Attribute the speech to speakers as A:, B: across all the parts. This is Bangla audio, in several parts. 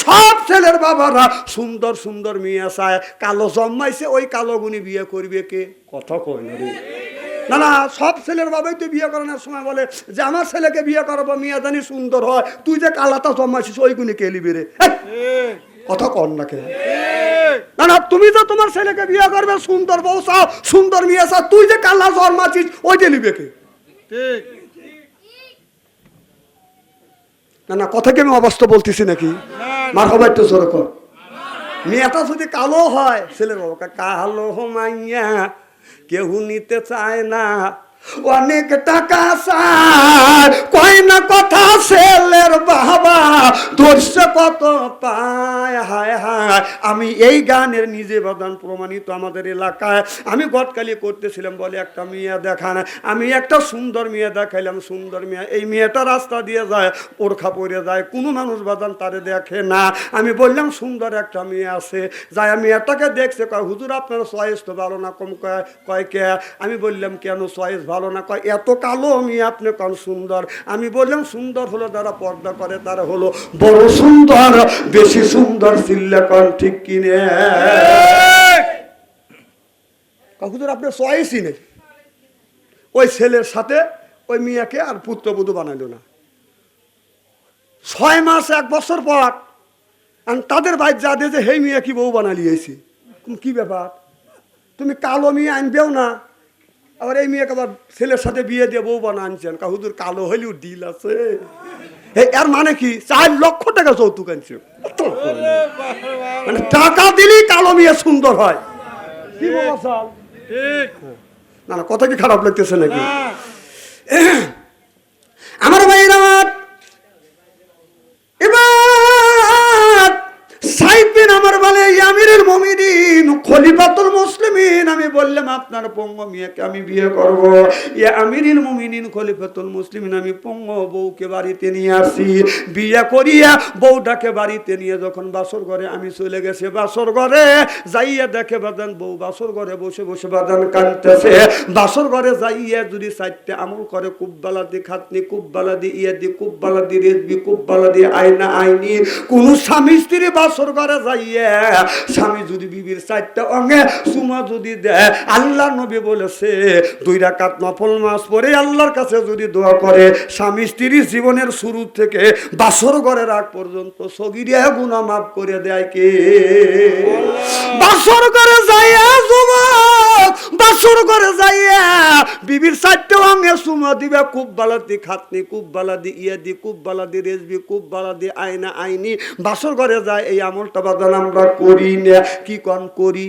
A: সব ছেলের বাবারা সুন্দর সুন্দর মেয়ে চায়। কালো জন্মাইছে ওই কালো গুনি বিয়ে করবে কে? কথা কই না রে। না না সব ছেলের বাবাই তো বিয়ে করানোর সময় বলে যে আমার ছেলেকে বিয়ে করাবো মেয়ে জানি সুন্দর হয়। তুই যে কালাটা জন্মাইছিস ওই গুনি কে লিবি রে? কথা কর না কে না না তুমি তো তোমার ছেলেকে বিয়ে করবে সুন্দর বউ চাও সুন্দর মেয়ে চাও তুই যে কালা জন্মাছিস ওইটা লিবে কে? না না কথা কি আমি অবস্থা বলতেছি নাকি? মার হবে একটু জোরে কর। মেয়েটা যদি কালো হয়, ছেলের বাবাকে কালো মাইয়া কেউ নিতে চায় না। অনেক টাকা চায়। কয় না কথা ছেলের বাবা, ধরছে কত পায়, হায় হায়। আমি এই গানের নিজে বাদান প্রমাণিত আমাদের এলাকায়। আমি গটকালি করতেছিলাম বলে একটা মেয়ে দেখান। আমি একটা সুন্দর মেয়ে দেখাইলাম, সুন্দর মেয়ে। এই মেয়েটা রাস্তা দিয়ে যায় পোরখা পরে যায়। কোনো মানুষ বাদান তারে দেখে না। আমি বললাম, সুন্দর একটা মেয়ে আছে। যাই মেয়েটাকে দেখছে, কয়, হুজুর, আপনার চয়েস তো ভালো না, কম কয় কয় কে? আমি বললাম, কেন চয়েস ভালো না কয়, এত কালো আমি আপনি কন সুন্দর? আমি বললাম, সুন্দর হলো যারা পর্দা করে, তারা হলো বড় সুন্দর। বেশি সুন্দর চিল্লা কন ঠিক কিনে? হুজুর আপনার চয়েসই নেই। ওই ছেলের সাথে ওই মেয়েকে আর পুত্রবধূ বানাইলো না। ছয় মাস, এক বছর পর আর তাদের বাইর যা দিয়ে যে হেই মেয়ে কি বউ বানালিয়েছি কি ব্যাপার? তুমি কালো মেয়ে আনবেও না। আবার এই মেয়েকে আবার ছেলের সাথে বিয়ে দিয়ে বউ বানা আনছেন কা হুদুর কালো হইলেও ডিল আছে। এর মানে কি? চার লক্ষ টাকা যৌতুক আনছে। মানে টাকা দিলেই কালো মেয়ে সুন্দর হয়। কি না না কথা কি খারাপ লাগতেছে নাকি? আমার ভাইয়ের আমার এবার বিন আমার বলে আমিরের মমিনিন খলিফাতুল মুসলিমিন, আমি বললাম, আপনার পঙ্গ মিয়াকে আমি বিয়ে করব। ইয়া আমিরুল মুমিনিন, খলিফাতুল মুসলিমিন, আমি পঙ্গ বউকে বাড়িতে নিয়ে আসি। বিয়ে করিয়া বউটাকে বাড়িতে নিয়ে যখন বাসর ঘরে আমি চলে গেছি, বাসর ঘরে যাইয়া দেখে বাদান, বউ বাসর ঘরে বসে বসে বাদান কানতেছে বাসর ঘরে যাইয়া যদি চারটে আমল করে কুব্বালা দি খাতনি কুব্বালা দি ইয়া দি কুব্বালা দি রেজবি কুব্বালা দি আয়না আইনি, কোন স্বামী স্ত্রী বাসর ঘরে যাইয়া, স্বামী যদি বিবির চারটা অঙ্গে সুমা যদি দেয় আল্লাহ নবী বলেছে দুই রাকাত নফল মাস পরে আল্লাহর কাছে যদি দোয়া করে স্বামী স্ত্রীর জীবনের শুরু থেকে বাসর ঘরের আগ পর্যন্ত সগিরিয়া গুণা মাফ করে দেয় কে? বাসর ঘরে যাইয়া যুবক বাসর করে যাইয়া বিবির চারটে অঙ্গে সুমা দিবে, খুব বালাদি খাতনি, খুব বালাদি ইয়া দি খুব বালাদি রেজবি, খুব বালাদি আয়না আইনি। বাসর ঘরে যায়, এই আমলটা বাদান আমরা করি না। কি কন করি?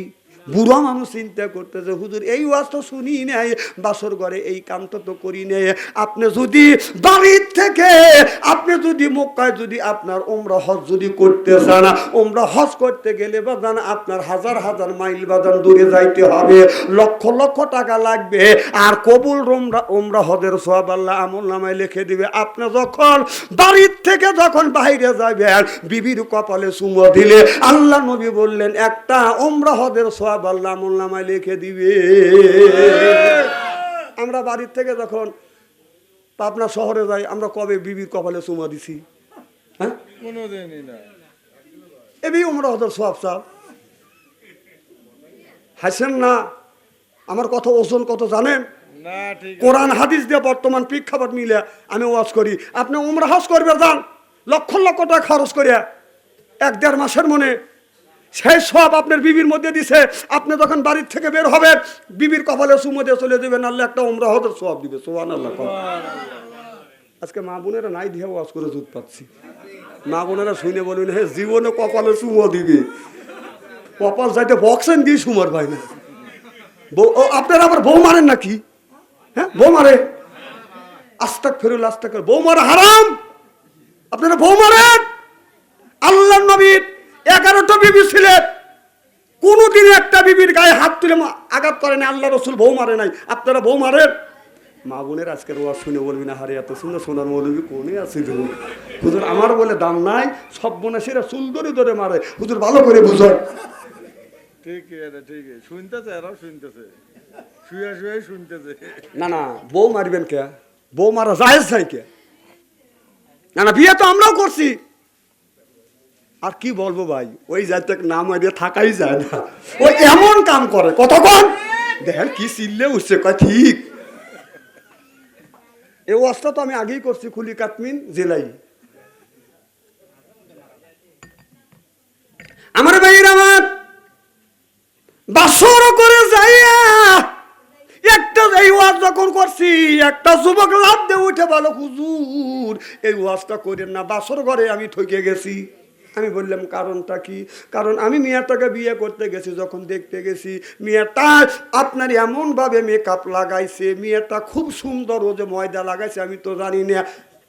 A: বুড়ো মানুষ চিন্তা করতেছে, হুজুর, এই ওয়াজ তো শুনি নাই, বাসর ঘরে এই কামটা তো করি নাই। আপনি যদি বাড়ির থেকে, আপনি যদি মক্কায় যদি আপনার ওমরা হজ যদি করতে চান ওমরা হজ করতে গেলে বাদান আপনার হাজার হাজার মাইল বাদান দূরে যাইতে হবে। লক্ষ লক্ষ টাকা লাগবে। আর কবুল রোমরা ওমরা হজের সব আল্লাহ আমল নামায় লিখে দিবে। আপনি যখন বাড়ির থেকে যখন বাইরে যাবেন বিবির কপালে সুমো দিলে আল্লাহ নবী বললেন, একটা ওমরা হজের সব আল্লাহ আমল নামায় লিখে দিবে। আমরা বাড়ির থেকে যখন পাবনা শহরে যাই আমরা কবে বিবির কপালে সুমা দিছি? হ্যাঁ? এবি ওমরা হজের সব সাপ হাসেন না? আমার কত ওজন কত জানেন? কোরআন হাদিস দিয়ে বর্তমান প্রেক্ষাপট মিলে আমি ওয়াজ করি। আপনি উমরা হজ করবে যান লক্ষ লক্ষ টাকা খরচ করিয়া এক দেড় মাসের মনে সেই সব আপনার বিবির মধ্যে দিছে। আপনি যখন বাড়ির থেকে বের হবেন, বিবির কপালে সুমো দিয়ে চলে দেবেন আল্লাহ একটা উমরা হজের সব দিবে সোহান আল্লাহ আজকে মা বোনেরা নাই দিয়ে ওয়াজ করে দুধ পাচ্ছি। মা বোনেরা শুনে বলুন, হে, জীবনে কপালে সুমো দিবে। কপাল যাইতে বক্সেন দিয়ে সুমার ভাই না। আপনারা আবার বউ মারেন নাকি? হ্যাঁ বউ মারে। আস্তাক ফেরুল আস্তাক বউ মারা হারাম। আপনারা বউ মারেন। আল্লাহ নবীর এগারোটা বিবি ছিলেন কোনোদিন একটা বিবির গায়ে হাত তুলে আঘাত করেনি আল্লাহ রসুল বউ মারে নাই। আপনারা বউ মারেন মা বোনের আজকের ওয়া শুনে বলবি না হারে এত সুন্দর সোনার মৌলবী কোনে আছে হুজুর আমার বলে দাম নাই সব বোনে সেরা সুন্দরী ধরে মারে। হুজুর ভালো করে বুঝো।
B: ঠিকই এটা ঠিকই শুনতেছে এরাও শুনতেছে। শুয়ে শুয়ে শুনতেছে।
A: না না বউ মারবেন কে? বউ মারা নাই কে? না না বিয়ে তো আমরাও করছি। আর কি বলব ভাই? ওই যাতে নাম দিয়ে থাকাই যায় না। ও এমন কাম করে। কতক্ষণ? দেখেন কি চিল্লে উঠছে, কয় ঠিক। এই ওয়াজটা তো আমি আগেই করছি খুলি কাতমিন জেলাই। আমার ভাইয়ের আমার। বাসর করে যাইয়া একটা এই ওয়াজ যখন করছি, একটা যুবক লাভ দিয়ে উঠে ভালো হুজুর, এই ওয়াজটা করেন না। বাসর ঘরে আমি ঠকে গেছি। আমি বললাম কারণটা কি? কারণ আমি মেয়েটাকে বিয়ে করতে গেছি যখন দেখতে গেছি মেয়েটা আপনার এমনভাবে মেকআপ লাগাইছে মেয়েটা খুব সুন্দর ও যে ময়দা লাগাইছে আমি তো জানি না।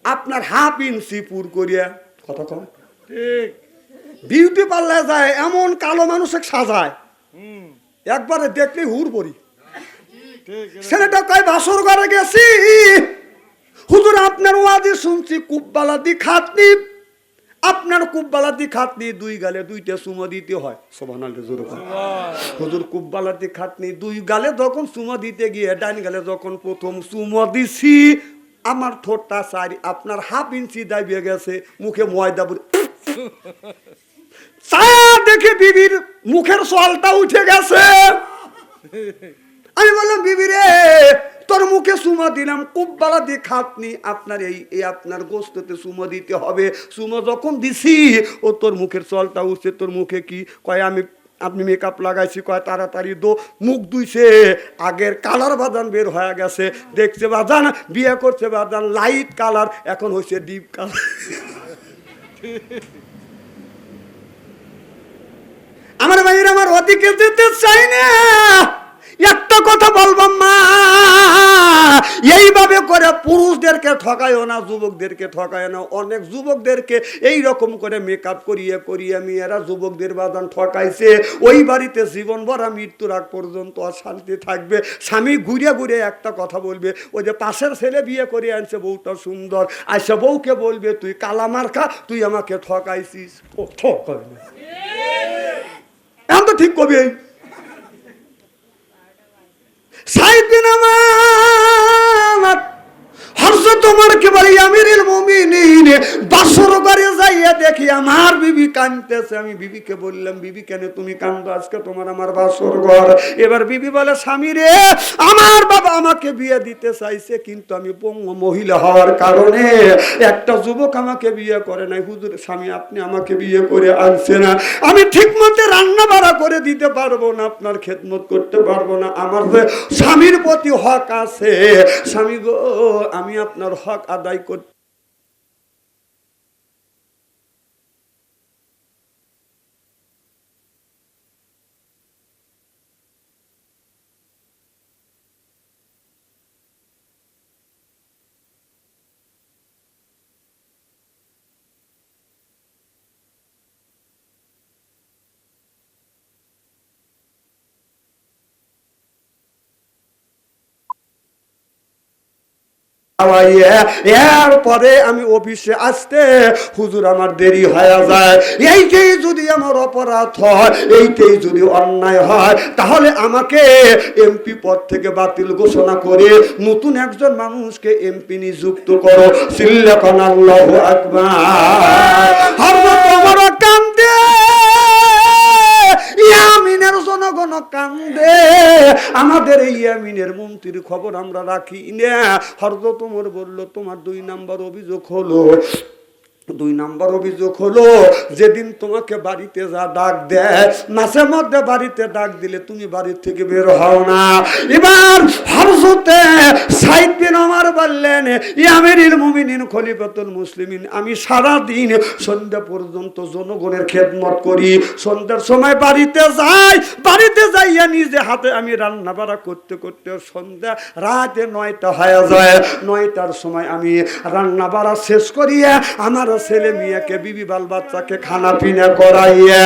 A: আপনার হাফ ইঞ্চি পুর করিয়া কথা কম
B: ঠিক।
A: বিউটি পার্লার যায় এমন কালো মানুষকে সাজায়। একবারে দেখলে হুর পড়ি ছেলেটা কয় বাসর ঘরে গেছি? হুজুর আপনার ওয়াজি শুনছি কুব্বালাদি খাতনি। আপনার কুব্বালাদি খাতনি দুই গালে দুইটা সুমো দিতে হয়। সোভানাল জোর হুজুর কুব্বালাদি খাতনি দুই গালে যখন সুমো দিতে গিয়ে ডাইন গালে যখন প্রথম সুমো দিছি, আমার ঠোঁটটা সারি আপনার হাফ ইঞ্চি দাবিয়ে গেছে, মুখে ময়দা ছায়া দেখে বিবির মুখের সোয়ালটা উঠে গেছে। আমি বললাম, বিবি রে, তোর মুখে সুমা দিলাম কুব্বালা দিয়ে খাতনি আপনার এই এই আপনার গোস্ততে সুমো দিতে হবে। সুমো যখন দিছি, ও তোর মুখের চলটা উঠছে, তোর মুখে কি? কয়, আমি, আপনি মেকআপ লাগাইছি, কয়, তাড়াতাড়ি দো। মুখ দুইছে আগের কালার বাদান বের হয়ে গেছে। দেখছে বাদান বিয়ে করছে বাদান লাইট কালার এখন হয়েছে ডিপ কালার আমার ভাইয়ের আমার ওদিকে যেতে চাই না। একটা কথা বলব মা। এইভাবে করে পুরুষদেরকে ঠকায়ও না, যুবকদেরকে ঠকায় না। অনেক যুবকদেরকে এই রকম করে মেকআপ করিয়ে করিয়ে মেয়েরা যুবকদের বাদান ঠকাইছে। ওই বাড়িতে জীবন ভরা মৃত্যুর আগ পর্যন্ত অশান্তি থাকবে। স্বামী ঘুরে ঘুরে একটা কথা বলবে, ওই যে পাশের ছেলে বিয়ে করে আনছে, বউটা সুন্দর। আইসা বউকে বলবে, তুই কালামার খা তুই আমাকে ঠকাইছিস। ও ঠকাবে না। এখন তো ঠিক কবি। সাইদিন আমার একটা যুবক আমাকে বিয়ে করে নাই। হুজুর, স্বামী, আপনি আমাকে বিয়ে করে আনছে না। আমি ঠিক মতো রান্না করে দিতে পারব না, আপনার খেদমত করতে পারব না। আমার স্বামীর প্রতি হক আছে, স্বামী গো, আমি আপনার হক আদায় করতে খাওয়াইয়ে, এরপরে আমি অফিসে আসতে হুজুর আমার দেরি হয়ে যায়। এইটাই যদি আমার অপরাধ হয়, এইটাই যদি অন্যায় হয়, তাহলে আমাকে এমপি পদ থেকে বাতিল ঘোষণা করে নতুন একজন মানুষকে এমপি নিযুক্ত করো। সিল্লাকান আল্লাহ আকবার জনগণ কান্দে। আমাদের এই ইয়ামিনের মন্ত্রীর খবর আমরা রাখি না। হরদত তোমার বলল, তোমার দুই নাম্বার অভিযোগ হলো দুই নাম্বার অভিযোগ হলো, যেদিন তোমাকে বাড়িতে যা ডাক দেয় মাসে মধ্যে বাড়িতে ডাক দিলে তুমি বাড়ির থেকে বের হও না। এবার হরসতে সাইদ বিন আমার বললেন ইয়ামেরিল মুমিনিন, খলিফাতুল মুসলিমিন, আমি সারা দিন সন্ধ্যা পর্যন্ত জনগণের খেদমত করি। সন্ধ্যার সময় বাড়িতে যাই, বাড়িতে যাইয়া নিজে হাতে আমি রান্না বাড়া করতে করতে সন্ধ্যা রাতে নয়টা হয়ে যায়। নয়টার সময় আমি রান্না বাড়া শেষ করিয়া আমার ছেলে মেয়েকে, বিবি বাল বাচ্চাকে খানা পিনা করাইয়া,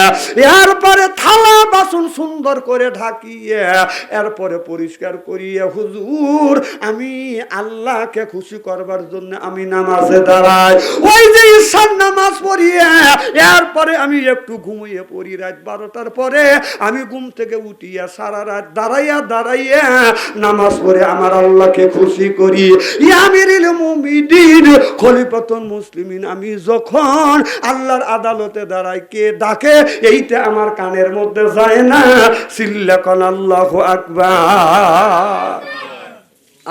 A: এরপরে থালা বাসন সুন্দর করে ঢাকিয়ে, এরপরে পরিষ্কার করিয়ে, হুজুর, আমি আল্লাহকে খুশি করবার জন্য আমি নামাজে দাঁড়াই। ওই যে ঈশান নামাজ পড়িয়ে, এরপরে আমি একটু ঘুমিয়ে পড়ি রাত বারোটার পরে। আমি ঘুম থেকে উঠিয়া সারা রাত দাঁড়াইয়া দাঁড়াইয়া নামাজ পড়ে আমার আল্লাহকে খুশি করি। ইয়ামিরিল মুমিদিন খলিফাতুল মুসলিমিন, আমি যখন আল্লাহর আদালতে দাঁড়ায় কে ডাকে এইটা আমার কানের মধ্যে যায় না। সিল্লাকন আল্লাহ আকবার।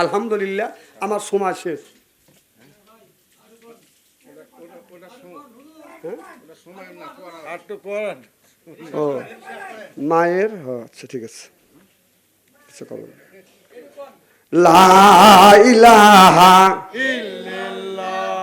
A: আলহামদুলিল্লাহ আমার সময় শেষ। ও মায়ের? আচ্ছা ঠিক আছে। কবর লা ইলাহা
B: ইল্লাল্লাহ।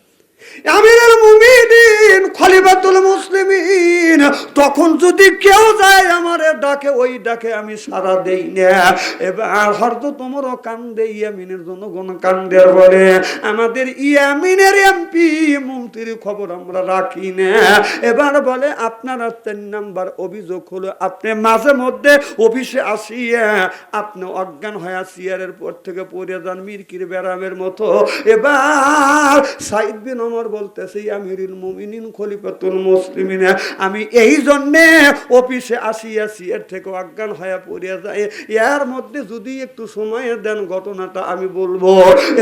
A: খলিফাতুল মুসলিমিন। তখন যদি কেউ যায় ডাকে, ওই ডাকে আমি সারা দেই না। এবার কান্দে, ইয়ামিনের জন্য কোন বলে, আমাদের ইয়ামিনের এমপি, মন্ত্রীর খবর আমরা রাখি না। এবার বলে, আপনার তিন নাম্বার অভিযোগ হলো, আপনি মাঝে মধ্যে অফিসে আসিয়া, আপনি অজ্ঞান হয়ে চেয়ারের পর থেকে পড়ে যান, মিরকির ব্যারামের মতো। এবার সাইদ বিন ওমর বলতেছে আমিরুল মুমিনিন খলিফাতুল মুসলিমিন। আমি এই জন্যে অফিসে আসিয়া চেয়ার থেকে অজ্ঞান হয়ে পড়ে যায়। এর মধ্যে যদি একটু সময় দেন ঘটনাটা আমি বলব।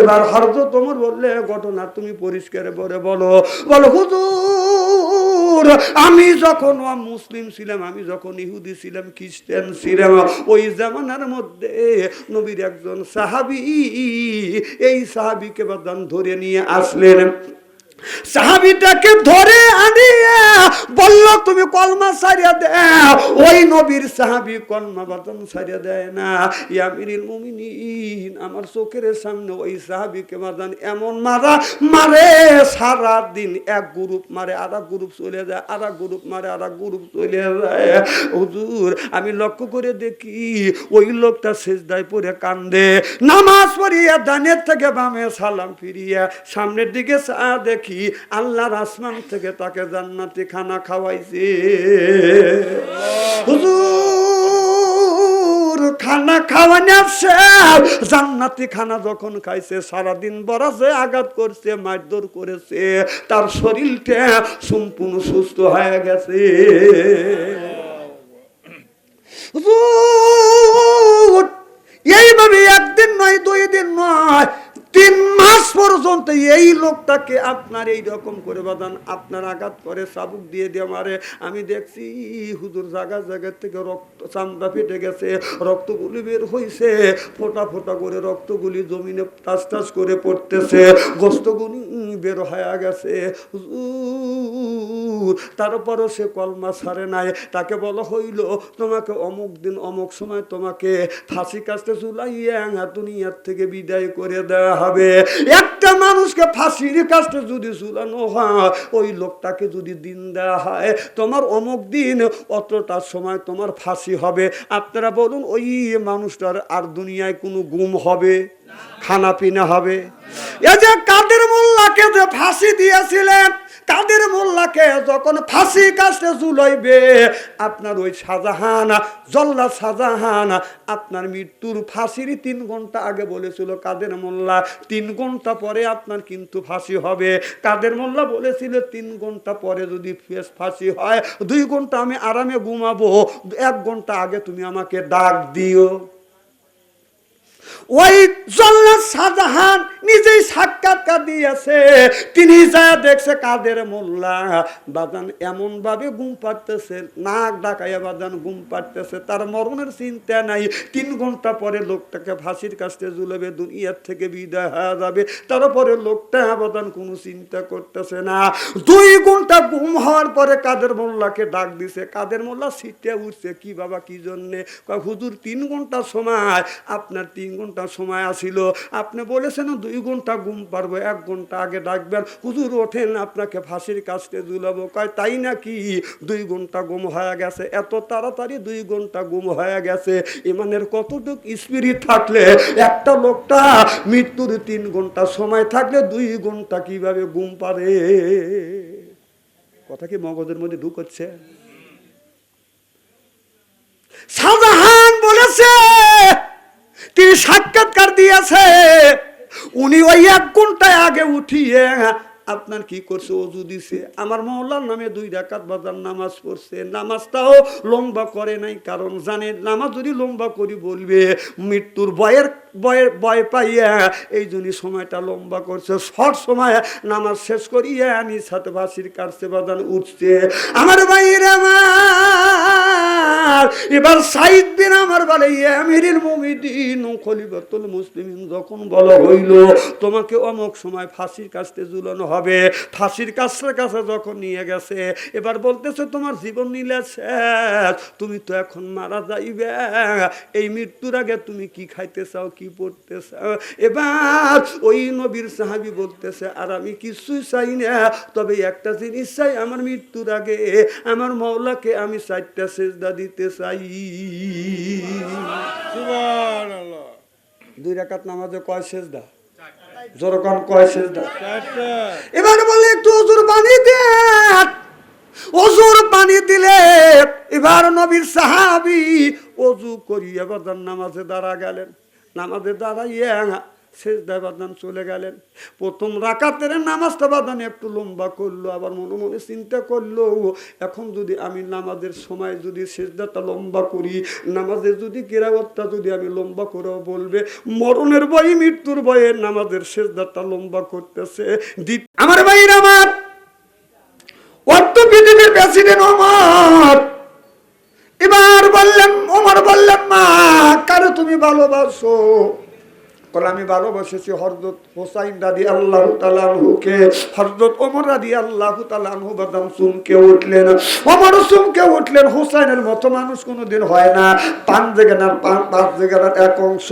A: এবার হরজ তোমার বললে, ঘটনা তুমি পরিষ্কার করে বলো। বলো, হুজুর, আমি যখন মুসলিম ছিলাম, আমি যখন ইহুদি ছিলাম, খ্রিস্টান ছিলাম, ওই জামানার মধ্যে নবীর একজন সাহাবি, এই সাহাবিকে বাদান ধরে নিয়ে আসলেন। সাহাবিটাকে ধরে আনিয়ে বলল, তুমি কলমা সারিয়া দে ওই নবীর সাহাবি কলমা বাতন সারিয়া দেয় না। ইয়ামিরিল মুমিনিন, আমার চোখের সামনে ওই সাহাবিকে মাদান এমন মারা, মারে সারা দিন এক গ্রুপ মারে আর গ্রুপ চলে যায় আর গ্রুপ মারে আর গ্রুপ চলে যায়। হুজুর, আমি লক্ষ্য করে দেখি, ওই লোকটা শেষদায় পড়ে কান্দে, নামাজ পড়িয়া দানের থেকে বামে সালাম ফিরিয়া সামনের দিকে চা দেখি আল্লাহর আসমান থেকে তাকে জান্নাতি খানা খাওয়াইছে। খানা খাওয়ানোর শেষ জান্নাতি খানা যখন খাইছে, সারাদিন বরাজে আঘাত করছে, মারধর করেছে। তার শরীরটা সম্পূর্ণ সুস্থ হয়ে গেছে। এইভাবে একদিন নয়, দুই দিন নয় তিন মাস পর্যন্ত এই লোকটাকে আপনার এই রকম করে বাদান আপনার আঘাত করে চাবুক দিয়ে দিয়ে মারে। আমি দেখছি, হুজুর জায়গা জায়গা থেকে রক্ত চামড়া ফেটে গেছে, রক্তগুলি বের হইছে। ফোটা ফোটা করে রক্তগুলি জমিনে টাস টাস করে পড়তেছে, গোস্তগুলি বের হয়ে গেছে। তারপরও সে কলমা ছাড়ে নাই। তাকে বলা হইল, তোমাকে অমুক দিন, অমুক সময় তোমাকে ফাঁসি কাছতে ঝুলাইয়া দুনিয়ার থেকে বিদায় করে দেওয়া হবে। একটা মানুষকে ফাঁসির কাজটা যদি ঝুলানো হয়, ওই লোকটাকে যদি দিন দেওয়া হয়, তোমার অমুক দিন অতটা সময় তোমার ফাঁসি হবে। আপনারা বলুন, ওই মানুষটার আর দুনিয়ায় কোনো গুম হবে? খানা পিনা হবে। এ যে কাদের মোল্লাকে যে ফাঁসি দিয়েছিলেন, কাদের মোল্লাকে যখন ফাঁসি কাছে ঝুলাইবে, আপনার ওই শাহজাহান, জল্লা শাহজাহান, আপনার মৃত্যুর ফাঁসির তিন ঘণ্টা আগে বলেছিল কাদের মোল্লা। তিন ঘণ্টা পরে আপনার কিন্তু ফাঁসি হবে। কাদের মোল্লা বলেছিল, তিন ঘণ্টা পরে যদি ফেস ফাঁসি হয়, দুই ঘণ্টা আমি আরামে ঘুমাবো, এক ঘণ্টা আগে তুমি আমাকে ডাক দিও। ওই জল্লাদ শাহজাহান নিজেই সাক্ষাৎকার দিয়েছে। তিনি যা দেখছে কাদের মোল্লা। ভাবে ঘুম পাড়তেছে, নাক ডাকাইয়া বাদান ঘুম পাড়তেছে। তার মরণের চিন্তা নাই। তিন ঘণ্টা পরে লোকটাকে ফাঁসির কাছে দুনিয়ার থেকে বিদায় হয়ে যাবে। তারপরে লোকটা বাদান কোনো চিন্তা করতেছে না। দুই ঘণ্টা ঘুম হওয়ার পরে কাদের মোল্লাকে ডাক দিছে। কাদের মোল্লা সিটে উঠছে, কি বাবা, কি জন্যে? হুজুর, তিন ঘণ্টা সময়। আপনার তিন ঘণ্টা সময় আসিল। আপনি বলেছেন, দুই ঘণ্টা ঘুম পারব এক ঘণ্টা আগে ডাকবেন। হুজুর ওঠেন, আপনাকে ফাঁসির কাছতে ঝুলাবো কয়, তাই নাকি দুই ঘণ্টা গুম হয়ে গেছে? এত তাড়াতাড়ি দুই ঘণ্টা গুম হয়ে গেছে। ইমানের কতটুক স্পিরিট থাকলে, একটা লোকটা মৃত্যুর তিন ঘণ্টা সময় থাকলে দুই ঘণ্টা কীভাবে ঘুম পারে কথা কি মগজের মধ্যে ঢুকচ্ছে শাহজাহান বলেছে তিনি সাক্ষাৎকার দিয়েছে। উনি ওই এক ঘন্টায় আগে উঠিয়ে, আপনার কি করছে? অজু দিছে? আমার মহল্লার নামে দুই রাকাত বাজার নামাজ পড়ছে। নামাজটাও লম্বা করে নাই, কারণ জানে, নামাজ যদি লম্বা করি বলবে, মৃত্যুর বয়ের বয়ের বয় পাইয়া, এই জন্য সময়টা লম্বা করছে। সব সময় নামাজ শেষ করিয়া আমি সাথে ভাসির কাটছে বাজান উঠছে। আমার ভাইয়ের আমার এবার সাইদ বিন আমার বলে আমিরিল মুমিদিন খলিফাতুল মুসলিমিন, যখন বলা হইল, তোমাকে অমুক সময় ফাঁসির কাছতে ঝুলানো হবে। ফাঁসির কাছের কাছে যখন নিয়ে গেছে, এবার বলতেছে, তোমার জীবন নিলে শেষ, তুমি তো এখন মারা যাইবে। এই মৃত্যুর আগে তুমি কি খাইতে চাও, কি পড়তে চাও? এবার ওই নবীর সাহাবি বলতেছে, আর আমি কিছুই চাই না, তবে একটা জিনিস চাই, আমার মৃত্যুর আগে। আমার মৌলাকে আমি চারটা সেজদা দিতে চাই। দুই রাকাত নামাজে কয় সেজদা? জোরকন কয় সেজদা?
B: চারটা।
A: এবার বলে একটু অজুর পানি দেন অজুর পানি দিলে এবার নবীর সাহাবি অজু করি এবার নামাজে দাঁড়া গেলেন। নামাজে দাঁড়াইয়া শেষ বাদান চলে গেলেন। প্রথম রাকাতের নামাজটা বাদান একটু লম্বা করল, আবার মনে মনে চিন্তা করল এখন যদি আমি নামাজের সময় যদি শেষদাটা লম্বা করি, নামাজের যদি কেরাবতটা যদি আমি লম্বা করেও বলবে, মরণের বই মৃত্যুর বয়ে নামাজের শেষদাটা লম্বা করতেছে। আমার ভাইয়ের আমার, অর্থ পৃথিবীর প্রেসিডেন্ট ওমর। এবার বললেন, ওমর বললেন, মা, কারও তুমি ভালোবাসো? আমি ভালোবাসেছি হরদত হোসাইন রাদি আল্লাহ তালানহুকে হরদত ওমর রাদি আল্লাহ তালানহু বাদাম চুমকে উঠলেন। ওমর চুমকে উঠলেন। হোসাইনের মতো মানুষ কোনোদিন হয় না। পাঁচ জেগানার পাঁচ জেগানার এক অংশ।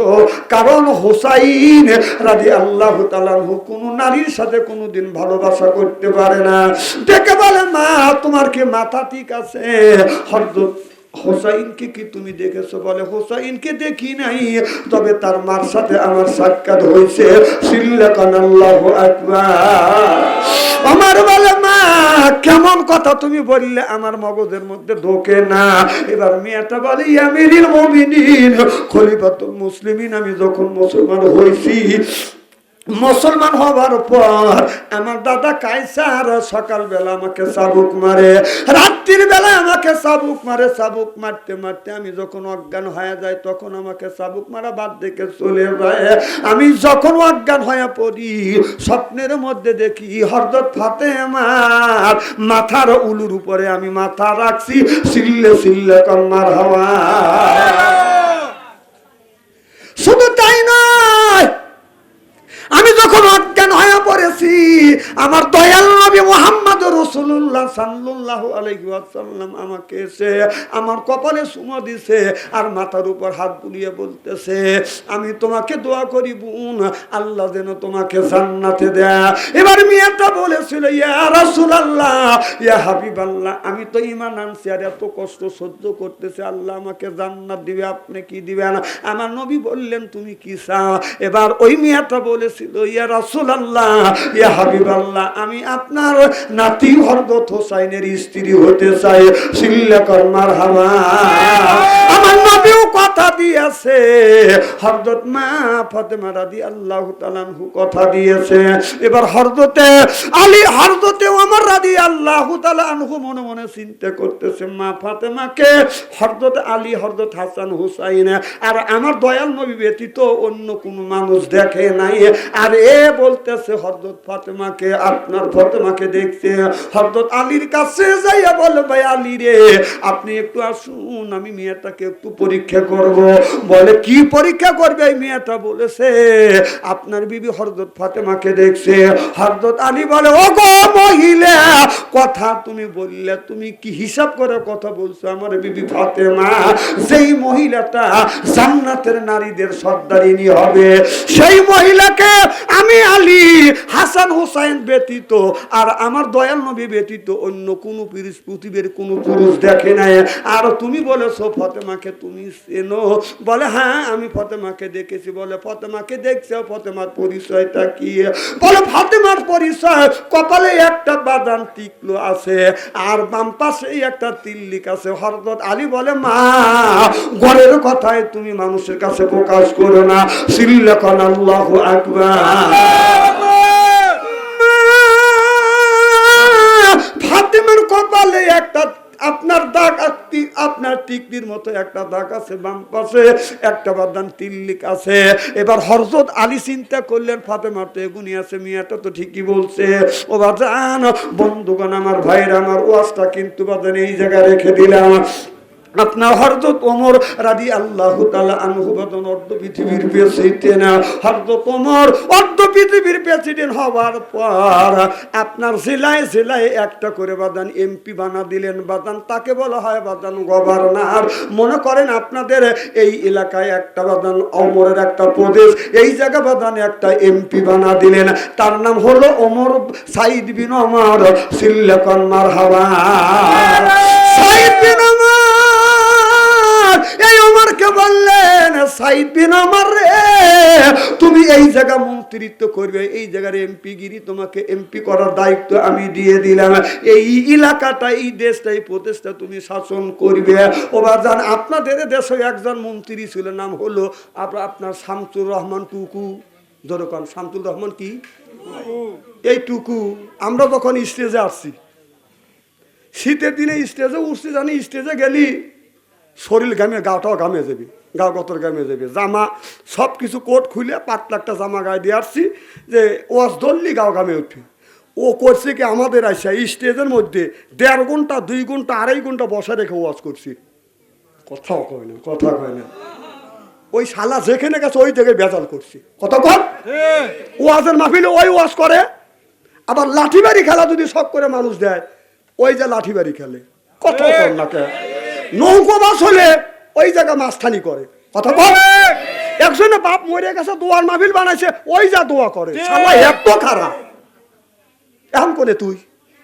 A: কারণ হোসাইন রাদি আল্লাহ তালানহু কোনো নারীর সাথে কোনোদিন ভালোবাসা করতে পারে না। দেখে বলে, মা, তোমার কি মাথা ঠিক আছে? হরদত হোসাইনকে কি তুমি দেখেছ বলে? হোসাইনকে দেখি নাই। তবে তার মার সাথে আমার সাক্ষাৎ হয়েছে। আমার বলে, মা, কেমন কথা তুমি বললে? আমার মগজের মধ্যে ঢোকে না। এবার মেয়েটা বলে ইয়ামিরিল মুমিনিন, খলিফাতুল মুসলিমিন, আমি যখন মুসলমান হয়েছি মুসলমান হবার পর আমার দাদা কাইসার সকালবেলা আমাকে চাবুক মারে রাত্রির বেলা আমাকে চাবুক মারে চাবুক মারতে মারতে আমি যখন অজ্ঞান হয়ে যায় তখন আমাকে চাবুক মারা বাদ দেখে চলে যায়। আমি যখন অজ্ঞান হয়ে পড়ি স্বপ্নের মধ্যে দেখি হরদত ফাতে আমার মাথার উলুর উপরে আমি মাথা রাখছি সিল্লে সিল্লে কন্যার হাওয়া। শুধু তাই নয় আমি যখন অজ্ঞান হয়ে পড়েছি আমার দয়াল নবী মোহাম্মদ রসুল্লাহ সাল্লাহ আলাইসাল্লাম আমাকে এসে আমার কপালে সুমা দিছে আর মাথার উপর হাত বুলিয়ে বলতেছে, আমি তোমাকে দোয়া করি বোন, আল্লাহ যেন তোমাকে জান্নাতে দেয়। এবার মেয়েটা বলেছিল, ইয়া রাসুল আল্লাহ ইয়া হাবিব আল্লাহ আমি তো ইমান আনছি আর এত কষ্ট সহ্য করতেছে, আল্লাহ আমাকে জান্নাত দিবে, আপনি কি দিবেন? আমার নবী বললেন, তুমি কি চাও? এবার ওই মেয়েটা বলেছিল, ইয়া রাসুল আল্লাহ ইয়া হাবিব আল্লাহ আমি আপনার নাতি হরদত হোসাইনের স্ত্রী হতে চায় সিল্লা কর্মার হামা। আমার নবীও কথা দিয়েছে। হরদত মা ফাতেমা রাদি আল্লাহ তালানহু কথা দিয়েছে। এবার হরদতে আলী হরদতেও আমার রাদি আল্লাহ তালানহু মনে মনে চিন্তা করতেছে, মা ফাতেমাকে হরদত আলী হরদত হাসান হুসাইন, আর আমার দয়াল নবী ব্যতীত অন্য কোনো মানুষ দেখে নাই। আর এ বলতেছে হরদত ফাতেমাকে, আপনার ফাতেমাকে দেখছে। হরদত আলীর কাছে যাইয়া বলে, ভাই আলী রে, আপনি একটু আসুন, আমি মেয়েটাকে একটু পরীক্ষা করব? বলে, কি পরীক্ষা করবে এই মেয়েটা? বলেছে, আপনার বিবি হরদত ফাতেমাকে দেখছে। হরদত আলী বলে ও গো মহিলা, কথা তুমি বললে, তুমি কি হিসাব করে কথা বলছো আমার বিবি ফাতেমা? যেই মহিলাটা জান্নাতের নারীদের সর্দারিনী হবে, সেই মহিলাকে আমি আলী হাসান হোসাইন ব্যতীত আর আমার দয়াল নবী ব্যতীত অন্য কোনো পৃথিবীর কোনো পুরুষ দেখে নাই। আর তুমি বলেছ, ফাতেমাকে তুমি চেনো বলে হ্যাঁ আমি ফতেমাকে দেখেছি। বলে, ফতেমাকে দেখছ? ফতেমার পরিচয়টা কি? বলে, ফাতেমার পরিচয় কপালে একটা বাদাম টিকলো আছে, আর বাম পাশে একটা তিল্লিক আছে। হরদত আলী বলে, মা, ঘরের কথায় তুমি মানুষের কাছে প্রকাশ করো না। সিল্লাকান আল্লাহু আকবার। ফাতেমার কপালে একটা আপনার দাগ আপনার টিকলির মতো একটা দাগ আছে বাম পাশে, একটা বাদান তিল্লিক আছে। এবার হরজত আলী চিন্তা করলেন ফাতেমার তো এগুনি আছে, মিয়াটা তো ঠিকই বলছে। ও বাজান, বন্ধুগণ, আমার ভাইরা আমার ওয়াজটা কিন্তু বাজান এই জায়গায় রেখে দিলাম। আপনার হরদত ওমর রাদি আল্লাহ তালা আনহু বাদন অর্ধ পৃথিবীর প্রেসিডেন্ট। হরদত ওমর অর্ধ পৃথিবীর প্রেসিডেন্ট হওয়ার পর আপনার জেলায় জেলায় একটা করে বাদান এমপি বানা দিলেন। বাদান তাকে বলা হয় বাদান গভর্নর। মনে করেন আপনাদের এই এলাকায় একটা বাদান অমরের একটা প্রদেশ এই জায়গা বাদান একটা এমপি বানা দিলেন। তার নাম হলো ওমর সাইদ বিন ওমর। সিল্লাকন মার হাওয়া সাইদ বিন এই ওমরকে বললেন, সাইদ ওমর রে, তুমি এই জায়গা মন্ত্রিত্ব করবে, এই জায়গার এমপি গিরি তোমাকে এমপি করার দায়িত্ব আমি দিয়ে দিলাম। এই এলাকাটা এই দেশটা, এই প্রদেশটা তুমি শাসন করবে। ওবার জান আপনাদের দেশে একজন মন্ত্রী ছিল, নাম হলো আপ- আপনার শামসুর রহমান টুকু। যেরকম শামসুর রহমান কি? এই টুকু, আমরা যখন স্টেজে আসছি। শীতের দিনে স্টেজে উঠছি, জানি স্টেজে গেলি। শরীর গামে গাটাও গামে যাবে গা গতর গামে যাবে। জামা সব কিছু কোট খুলে পাতলা একটা জামা গায়ে দিয়ে আসছি যে ওয়াজ ধরলি গাও গামে উঠবে ও করছে কি আমাদের আসছে স্টেজের মধ্যে দেড় ঘণ্টা দুই ঘণ্টা আড়াই ঘণ্টা বসা রেখে ওয়াজ করছি। কথাও কয় না কথা কয় না। ওই শালা যেখানে গেছে ওই জায়গায় বেজাল করছি। কত কর ওয়াজের মাহফিলে ওই ওয়াজ করে। আবার লাঠি বাড়ি খেলা যদি শখ করে মানুষ দেয় ওই যে লাঠি বাড়ি খেলে। কত কর না কে? নৌকো বাস হলে ওই জায়গা মাস্তানি করে। কথা বল। একজনে বাপ মরে গেছে দোয়ার মাহফিল বানাইছে ওই যা দোয়া করে। এত খারাপ। এখন করে তুই?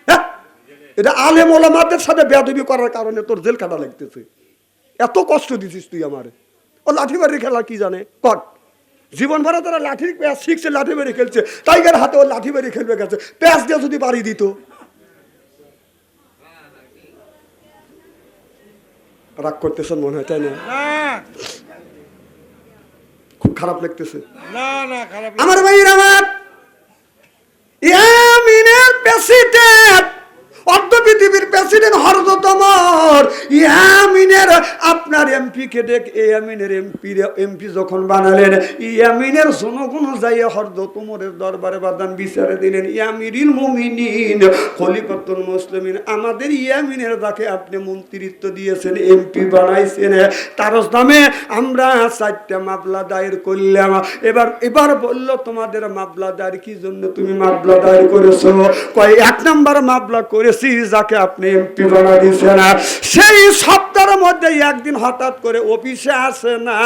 A: হ্যাঁ? এটা আলেম ওলামাদের সাথে বেদবি করার কারণে তোর জেল কাটা লাগতেছে। এত কষ্ট দিছিস তুই আমারে। ও লাঠি বাড়ি খেলা কি জানে? কর। জীবন ভরা তারা লাঠির প্যাঁচ শিখছে লাঠি বাড়ি খেলছে। টাইগার হাতে ও লাঠি বাড়ি খেলবে গেছে। প্যাঁচ দিয়ে যদি বাড়ি দিত। রাগ করতেছেন মনে হয় তাই না? খুব খারাপ লাগতেছে। আমার ভাইয়ের আমার ইয়ামিনের প্রেসিডেন্ট অর্ধ পৃথিবীর প্রেসিডেন্ট ইয়ামিনের আপনার এমপি কে দেখ ইয়ামিনের এমপি এমপি যখন বানালেন ইয়ামিনের যাইয়া দরবারে বাদান বিচারে দিলেন। ইয়ামিরিল মুসলিমিন, আমাদের ইয়ামিনের দাকে আপনি মন্ত্রিত্ব দিয়েছেন, এমপি বানাইছেন। তার নামে আমরা চারটা মামলা দায়ের করলাম। এবার এবার বলল, তোমাদের মামলা দায়ের কি জন্য? তুমি মামলা দায়ের করেছ? কয়, এক নাম্বার মামলা করেছি যাকে আপনি এমপি দিয়েছেন সেই সপ্তাহের মধ্যে একদিন হঠাৎ করে অফিসে আসে না।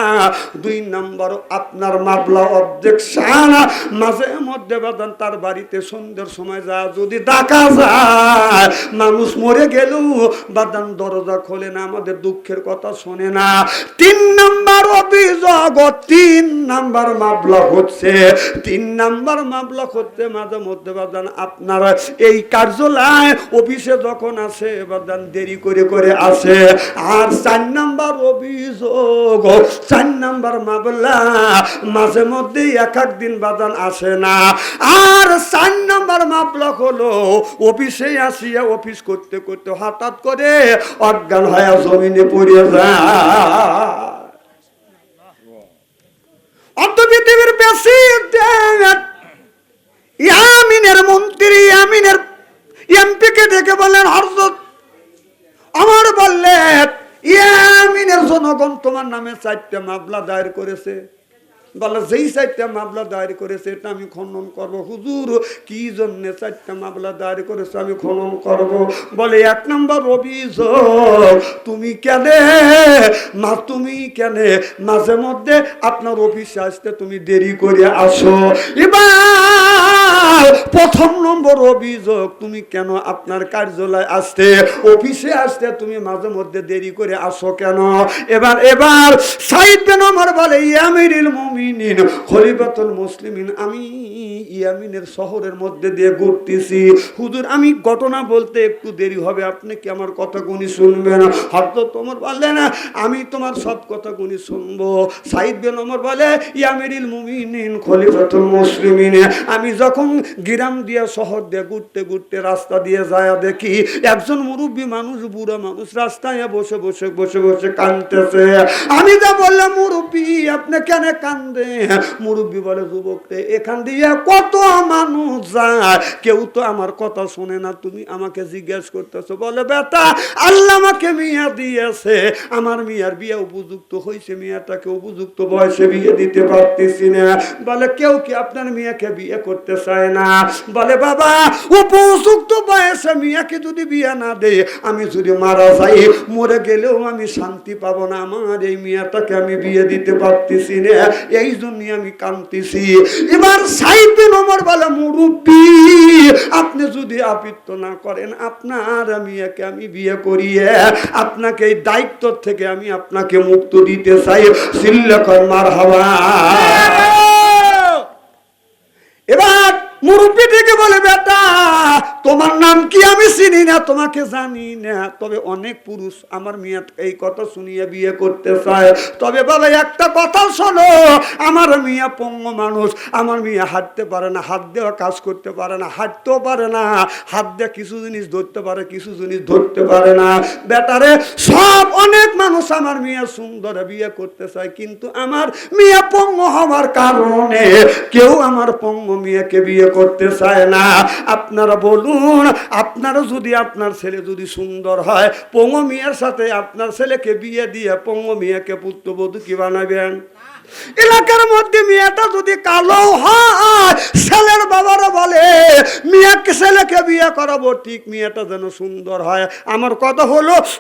A: দুই নম্বর, আপনার মামলা অবজেকশন মাঝে মধ্যে বেতন তার বাড়িতে সন্ধ্যের সময় যা যদি ডাকা যায়, মানুষ মরে গেল বাদান দরজা খোলে না, আমাদের দুঃখের কথা শোনে না। তিন নাম্বার অভিযোগ তিন নাম্বার মামলা হচ্ছে। তিন নাম্বার মামলা করতে মাঝে মধ্যে বাদান আপনার এই কার্যালয় অফিসে যখন আসে, বাদান দেরি করে করে আসে। আর চার নাম্বার অভিযোগ চার নাম্বার মামলা, মাঝে মধ্যে এক এক দিন বাদান আসে না। আর চার নাম্বার মামলা হলো, অফিসে আসিয়া অফিস করতে করতে হঠাৎ করে অজ্ঞান হয়ে জমিনে পড়ে যায়। পৃথিবীর প্রেসিডেন্ট ইয়ামিনের মন্ত্রী, ইয়ামিনের এমপিকে ডেকে বললেন হরজত আমার বললেন ইয়ামিনের জনগণ তোমার নামে চারটা মামলা দায়ের করেছে। বলে, যেই চারটা মামলা দায়ের করেছে, এটা আমি খনন করব। হুজুর, কি জন্য চারটা মামলা দায়ের করেছে, আমি খনন করব? বলে, এক নম্বর অভিযোগ, তুমি কেন? মা, তুমি কেন? মাঝে মধ্যে আপনার অফিসে আসতে তুমি দেরি করে আসো। এবার প্রথম নম্বর অভিযোগ, তুমি কেন আপনার কার্যালয় আসতে, অফিসে আসতে তুমি মাঝে মধ্যে দেরি করে আসো কেন? এবার এবার সাইদ বেন আমার বলে ইয়ামিরুল মুমিনিন, খলিফাতুল মুসলিমিন, আমি ইয়ামিনের শহরের মধ্যে দিয়ে ঘুরতেছি। হুজুর, আমি ঘটনা বলতে একটু দেরি হবে, আপনি কি আমার কথা গুনি শুনবেন? হয়তো তোমার বললে না আমি তোমার সব কথা গুনি শুনব। সাইদ বেন ওমর বলে ইয়ামিরুল মুমিনিন, খলিফাতুল মুসলিমিন, আমি যখন গ্রাম দিয়ে শহর দিয়ে ঘুরতে ঘুরতে রাস্তা দিয়ে যায়, দেখি একজন মুরব্বী মানুষ, বুড়া মানুষ রাস্তায় বসে বসে বসে বসে কাঁদতেছে। আমি যা বললাম, মুরব্বী, আপনি কেন কান্দে মুরব্বী বলে যুবকরে এখান দিয়ে কত মানুষ যায়? কেউ তো আমার কথা শোনে না, তুমি আমাকে জিজ্ঞেস করতেছো। বলে, বেটা, আল্লাহ আমাকে মিয়া দিয়েছে। আমার মিয়ার বিয়ে উপযুক্ত হয়েছে, মিয়াটাকে উপযুক্ত বয়সে বিয়ে দিতে পারতেছি না। বলে, কেউ কি আপনার মেয়েকে বিয়ে করতে চায় না? বলে, বাবা উপযুক্ত বয়সে মিয়াকে যদি বিয়ে না দে আমি যদি মারা যাই, মরে গেলেও আমি শান্তি পাবো না। আমার এই মিয়াটাকে আমি বিয়ে দিতে পারতেছি না। এই জন্যই আমি কাঁদতেছি। এবার সাইড বিন ওমর বলে, মুরব্বী, আপনি যদি আপিত্ত না করেন, আপনার মেয়েকে আমি বিয়ে করিয়ে, আপনাকে এই দায়িত্ব থেকে আমি আপনাকে মুক্ত দিতে চাই। সিল্লকর মার হাওয়া মুরব্বী ডেকে বলে বেটা তোমার নাম কি আমি চিনি না? তোমাকে জানি না। তবে অনেক পুরুষ আমার মেয়ে এই কথা শুনিয়ে বিয়ে করতে চায়। তবে বলে, একটা কথা শোনো, আমার মেয়ে পঙ্গ মানুষ। আমার মেয়ে হাঁটতে পারে না, হাত দেওয়া কাজ করতে পারে না, হাঁটতেও পারে না। হাত দিয়ে কিছু জিনিস ধরতে পারে, কিছু জিনিস ধরতে পারে না। বেটারে, সব অনেক মানুষ আমার মেয়ে সুন্দর বিয়ে করতে চায়, কিন্তু আমার মেয়ে পঙ্গ হওয়ার কারণে কেউ আমার পঙ্গ মেয়েকে বিয়ে করতে চায় না। আপনারা বলুন আপনারা যদি আপনার ছেলে যদি সুন্দর হয়, পঙ্গ মিয়ার সাথে আপনার ছেলেকে বিয়ে দিয়ে পঙ্গ মিয়াকে পুত্রবধূ কি বানাবেন? এলাকার মধ্যে মেয়েটা যদি কালো হয়, ছেলের বাবারা বলে, মেয়েকে ছেলেকে বিয়ে করাবো। ঠিক মেয়েটা যেন সুন্দর হয়। আমার কথা হলো